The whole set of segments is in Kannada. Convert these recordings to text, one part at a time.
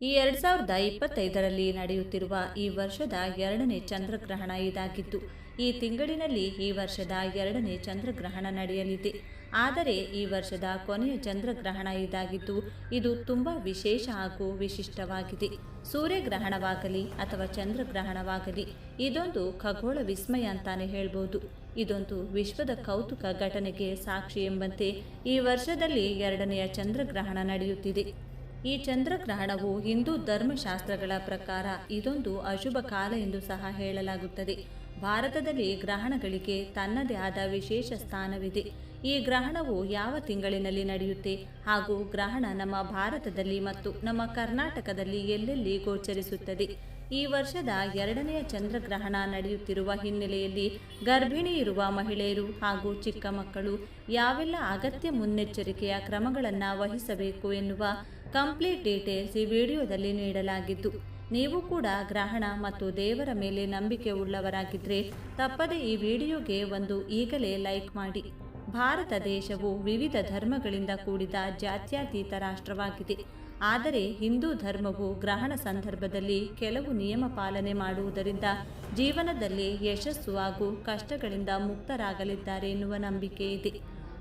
ಈ ಎರಡ್ ಸಾವಿರದ ಇಪ್ಪತ್ತೈದರಲ್ಲಿ ನಡೆಯುತ್ತಿರುವ ಈ ವರ್ಷದ ಎರಡನೇ ಚಂದ್ರಗ್ರಹಣ ಇದಾಗಿದ್ದು, ಈ ತಿಂಗಳಿನಲ್ಲಿ ಈ ವರ್ಷದ ಎರಡನೇ ಚಂದ್ರಗ್ರಹಣ ನಡೆಯಲಿದೆ. ಆದರೆ ಈ ವರ್ಷದ ಕೊನೆಯ ಚಂದ್ರಗ್ರಹಣ ಇದಾಗಿದ್ದು, ಇದು ತುಂಬಾ ವಿಶೇಷ ಹಾಗೂ ವಿಶಿಷ್ಟವಾಗಿದೆ. ಸೂರ್ಯಗ್ರಹಣವಾಗಲಿ ಅಥವಾ ಚಂದ್ರಗ್ರಹಣವಾಗಲಿ, ಇದೊಂದು ಖಗೋಳ ವಿಸ್ಮಯ ಅಂತಾನೆ ಹೇಳ್ಬೋದು. ಇದೊಂದು ವಿಶ್ವದ ಕೌತುಕ ಘಟನೆಗೆ ಸಾಕ್ಷಿ ಎಂಬಂತೆ ಈ ವರ್ಷದಲ್ಲಿ ಎರಡನೆಯ ಚಂದ್ರಗ್ರಹಣ ನಡೆಯುತ್ತಿದೆ. ಈ ಚಂದ್ರಗ್ರಹಣವು ಹಿಂದೂ ಧರ್ಮಶಾಸ್ತ್ರಗಳ ಪ್ರಕಾರ ಇದೊಂದು ಅಶುಭ ಕಾಲ ಎಂದು ಸಹ ಹೇಳಲಾಗುತ್ತದೆ. ಭಾರತದಲ್ಲಿ ಗ್ರಹಣಗಳಿಗೆ ತನ್ನದೇ ಆದ ವಿಶೇಷ ಸ್ಥಾನವಿದೆ. ಈ ಗ್ರಹಣವು ಯಾವ ತಿಂಗಳಿನಲ್ಲಿ ನಡೆಯುತ್ತೆ? ಹಾಗೂ ಗ್ರಹಣ ನಮ್ಮ ಭಾರತದಲ್ಲಿ ಮತ್ತು ನಮ್ಮ ಕರ್ನಾಟಕದಲ್ಲಿ ಎಲ್ಲೆಲ್ಲಿ ಗೋಚರಿಸುತ್ತದೆ? ಈ ವರ್ಷದ ಎರಡನೆಯ ಚಂದ್ರಗ್ರಹಣ ನಡೆಯುತ್ತಿರುವ ಹಿನ್ನೆಲೆಯಲ್ಲಿ ಗರ್ಭಿಣಿ ಇರುವ ಮಹಿಳೆಯರು ಹಾಗೂ ಚಿಕ್ಕ ಮಕ್ಕಳು ಯಾವೆಲ್ಲ ಅಗತ್ಯ ಮುನ್ನೆಚ್ಚರಿಕೆಯ ಕ್ರಮಗಳನ್ನು ವಹಿಸಬೇಕು ಎನ್ನುವ ಕಂಪ್ಲೀಟ್ ಡೀಟೇಲ್ಸ್ ಈ ವಿಡಿಯೋದಲ್ಲಿ ನೀಡಲಾಗಿದ್ದು ನೀವು ಕೂಡ ಗ್ರಹಣ ಮತ್ತು ದೇವರ ಮೇಲೆ ನಂಬಿಕೆ ಉಳ್ಳವರಾಗಿದ್ದರೆ ತಪ್ಪದೆ ಈ ವಿಡಿಯೋಗೆ ಒಂದು ಈಗಲೇ ಲೈಕ್ ಮಾಡಿ. ಭಾರತ ದೇಶವು ವಿವಿಧ ಧರ್ಮಗಳಿಂದ ಕೂಡಿದ ಜಾತ್ಯತೀತ ರಾಷ್ಟ್ರವಾಗಿದೆ. ಆದರೆ ಹಿಂದೂ ಧರ್ಮವು ಗ್ರಹಣ ಸಂದರ್ಭದಲ್ಲಿ ಕೆಲವು ನಿಯಮ ಪಾಲನೆ ಮಾಡುವುದರಿಂದ ಜೀವನದಲ್ಲಿ ಯಶಸ್ಸು ಹಾಗೂ ಕಷ್ಟಗಳಿಂದ ಮುಕ್ತರಾಗಲಿದ್ದಾರೆ ಎನ್ನುವ ನಂಬಿಕೆ ಇದೆ.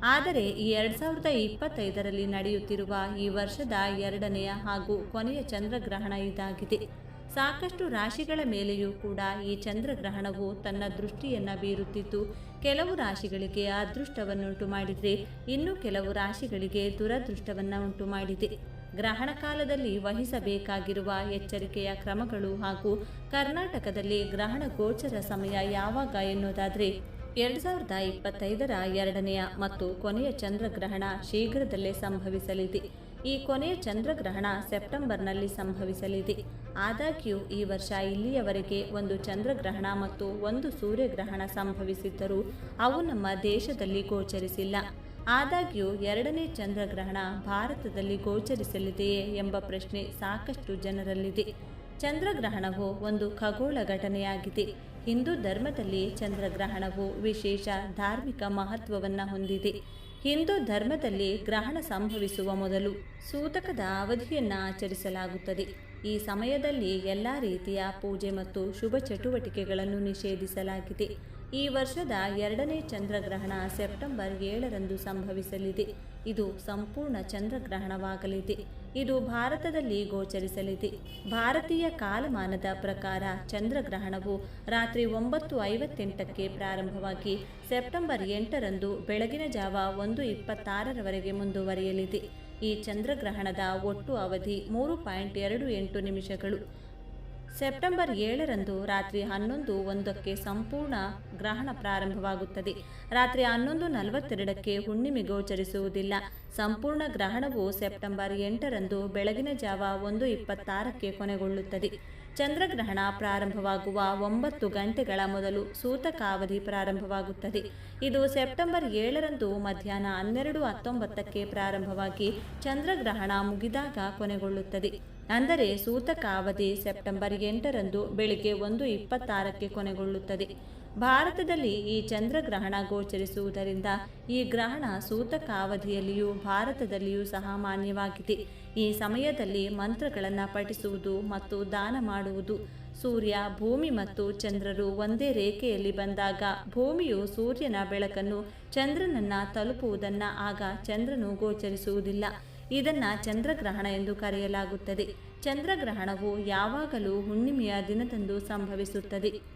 ಆದರೆ ಎರಡು ಸಾವಿರದ ಇಪ್ಪತ್ತೈದರಲ್ಲಿ ನಡೆಯುತ್ತಿರುವ ಈ ವರ್ಷದ ಎರಡನೆಯ ಹಾಗೂ ಕೊನೆಯ ಚಂದ್ರಗ್ರಹಣ ಇದಾಗಿದೆ. ಸಾಕಷ್ಟು ರಾಶಿಗಳ ಮೇಲೆಯೂ ಕೂಡ ಈ ಚಂದ್ರಗ್ರಹಣವು ತನ್ನ ದೃಷ್ಟಿಯನ್ನು ಬೀರುತ್ತಿದ್ದು, ಕೆಲವು ರಾಶಿಗಳಿಗೆ ಅದೃಷ್ಟವನ್ನುಂಟು ಮಾಡಿದರೆ, ಇನ್ನು ಕೆಲವು ರಾಶಿಗಳಿಗೆ ದುರದೃಷ್ಟವನ್ನು ಉಂಟು ಮಾಡಿದೆ. ಗ್ರಹಣ ಕಾಲದಲ್ಲಿ ವಹಿಸಬೇಕಾಗಿರುವ ಎಚ್ಚರಿಕೆಯ ಕ್ರಮಗಳು ಹಾಗೂ ಕರ್ನಾಟಕದಲ್ಲಿ ಗ್ರಹಣ ಗೋಚರ ಸಮಯ ಯಾವಾಗ ಎನ್ನುವುದಾದರೆ ಎರಡು ಸಾವಿರದ ಇಪ್ಪತ್ತೈದರ ಎರಡನೆಯ ಮತ್ತು ಕೊನೆಯ ಚಂದ್ರಗ್ರಹಣ ಶೀಘ್ರದಲ್ಲೇ ಸಂಭವಿಸಲಿದೆ. ಈ ಕೊನೆಯ ಚಂದ್ರಗ್ರಹಣ ಸೆಪ್ಟೆಂಬರ್ನಲ್ಲಿ ಸಂಭವಿಸಲಿದೆ. ಆದಾಗ್ಯೂ, ಈ ವರ್ಷ ಇಲ್ಲಿಯವರೆಗೆ ಒಂದು ಚಂದ್ರಗ್ರಹಣ ಮತ್ತು ಒಂದು ಸೂರ್ಯಗ್ರಹಣ ಸಂಭವಿಸಿದ್ದರೂ ಅವು ನಮ್ಮ ದೇಶದಲ್ಲಿ ಗೋಚರಿಸಿಲ್ಲ. ಆದಾಗ್ಯೂ, ಎರಡನೇ ಚಂದ್ರಗ್ರಹಣ ಭಾರತದಲ್ಲಿ ಗೋಚರಿಸಲಿದೆಯೇ ಎಂಬ ಪ್ರಶ್ನೆ ಸಾಕಷ್ಟು ಜನರಲ್ಲಿದೆ. ಚಂದ್ರಗ್ರಹಣವು ಒಂದು ಖಗೋಳ ಘಟನೆಯಾಗಿದೆ. ಹಿಂದೂ ಧರ್ಮದಲ್ಲಿ ಚಂದ್ರಗ್ರಹಣವು ವಿಶೇಷ ಧಾರ್ಮಿಕ ಮಹತ್ವವನ್ನು ಹೊಂದಿದೆ. ಹಿಂದೂ ಧರ್ಮದಲ್ಲಿ ಗ್ರಹಣ ಸಂಭವಿಸುವ ಮೊದಲು ಸೂತಕದ ಅವಧಿಯನ್ನು ಆಚರಿಸಲಾಗುತ್ತದೆ. ಈ ಸಮಯದಲ್ಲಿ ಎಲ್ಲ ರೀತಿಯ ಪೂಜೆ ಮತ್ತು ಶುಭ ಚಟುವಟಿಕೆಗಳನ್ನು ನಿಷೇಧಿಸಲಾಗಿದೆ. ಈ ವರ್ಷದ ಎರಡನೇ ಚಂದ್ರಗ್ರಹಣ ಸೆಪ್ಟೆಂಬರ್ ಏಳರಂದು ಸಂಭವಿಸಲಿದೆ. ಇದು ಸಂಪೂರ್ಣ ಚಂದ್ರಗ್ರಹಣವಾಗಲಿದೆ. ಇದು ಭಾರತದಲ್ಲಿ ಗೋಚರಿಸಲಿದೆ. ಭಾರತೀಯ ಕಾಲಮಾನದ ಪ್ರಕಾರ ಚಂದ್ರಗ್ರಹಣವು ರಾತ್ರಿ ಒಂಬತ್ತು ಐವತ್ತೆಂಟಕ್ಕೆ ಪ್ರಾರಂಭವಾಗಿ ಸೆಪ್ಟೆಂಬರ್ ಎಂಟರಂದು ಬೆಳಗಿನ ಜಾವ ಒಂದು ಇಪ್ಪತ್ತಾರರವರೆಗೆ ಮುಂದುವರಿಯಲಿದೆ. ಈ ಚಂದ್ರಗ್ರಹಣದ ಒಟ್ಟು ಅವಧಿ ಮೂರು ಪಾಯಿಂಟ್ ಎರಡು ಎಂಟು ನಿಮಿಷಗಳು. ಸೆಪ್ಟೆಂಬರ್ ಏಳರಂದು ರಾತ್ರಿ ಹನ್ನೊಂದು ಒಂದಕ್ಕೆ ಸಂಪೂರ್ಣ ಗ್ರಹಣ ಪ್ರಾರಂಭವಾಗುತ್ತದೆ. ರಾತ್ರಿ ಹನ್ನೊಂದು ನಲವತ್ತೆರಡಕ್ಕೆ ಹುಣ್ಣಿಮೆ ಗೋಚರಿಸುವುದಿಲ್ಲ. ಸಂಪೂರ್ಣ ಗ್ರಹಣವು ಸೆಪ್ಟೆಂಬರ್ ಎಂಟರಂದು ಬೆಳಗಿನ ಜಾವ ಒಂದು ಇಪ್ಪತ್ತಾರಕ್ಕೆ ಕೊನೆಗೊಳ್ಳುತ್ತದೆ. ಚಂದ್ರಗ್ರಹಣ ಪ್ರಾರಂಭವಾಗುವ ಒಂಬತ್ತು ಗಂಟೆಗಳ ಮೊದಲು ಸೂತಕಾವಧಿ ಪ್ರಾರಂಭವಾಗುತ್ತದೆ. ಇದು ಸೆಪ್ಟೆಂಬರ್ ಏಳರಂದು ಮಧ್ಯಾಹ್ನ ಹನ್ನೆರಡು ಹತ್ತೊಂಬತ್ತಕ್ಕೆ ಪ್ರಾರಂಭವಾಗಿ ಚಂದ್ರಗ್ರಹಣ ಮುಗಿದಾಗ ಕೊನೆಗೊಳ್ಳುತ್ತದೆ. ಅಂದರೆ ಸೂತಕ ಅವಧಿ ಸೆಪ್ಟೆಂಬರ್ ಎಂಟರಂದು ಬೆಳಿಗ್ಗೆ ಒಂದು ಇಪ್ಪತ್ತಾರಕ್ಕೆ ಕೊನೆಗೊಳ್ಳುತ್ತದೆ. ಭಾರತದಲ್ಲಿ ಈ ಚಂದ್ರಗ್ರಹಣ ಗೋಚರಿಸುವುದರಿಂದ ಈ ಗ್ರಹಣ ಸೂತಕ ಅವಧಿಯಲ್ಲಿಯೂ ಭಾರತದಲ್ಲಿಯೂ ಸಹ ಮಾನ್ಯವಾಗಿದೆ ಈ ಸಮಯದಲ್ಲಿ ಮಂತ್ರಗಳನ್ನು ಪಠಿಸುವುದು ಮತ್ತು ದಾನ ಮಾಡುವುದು, ಸೂರ್ಯ, ಭೂಮಿ ಮತ್ತು ಚಂದ್ರರು ಒಂದೇ ರೇಖೆಯಲ್ಲಿ ಬಂದಾಗ ಭೂಮಿಯು ಸೂರ್ಯನ ಬೆಳಕನ್ನು ಚಂದ್ರನನ್ನ ತಲುಪುವುದನ್ನು ಆಗ ಚಂದ್ರನು ಗೋಚರಿಸುವುದಿಲ್ಲ. ಇದನ್ನ ಚಂದ್ರಗ್ರಹಣ ಎಂದು ಕರೆಯಲಾಗುತ್ತದೆ. ಚಂದ್ರಗ್ರಹಣವು ಯಾವಾಗಲೂ ಹುಣ್ಣಿಮೆಯ ದಿನದಂದು ಸಂಭವಿಸುತ್ತದೆ.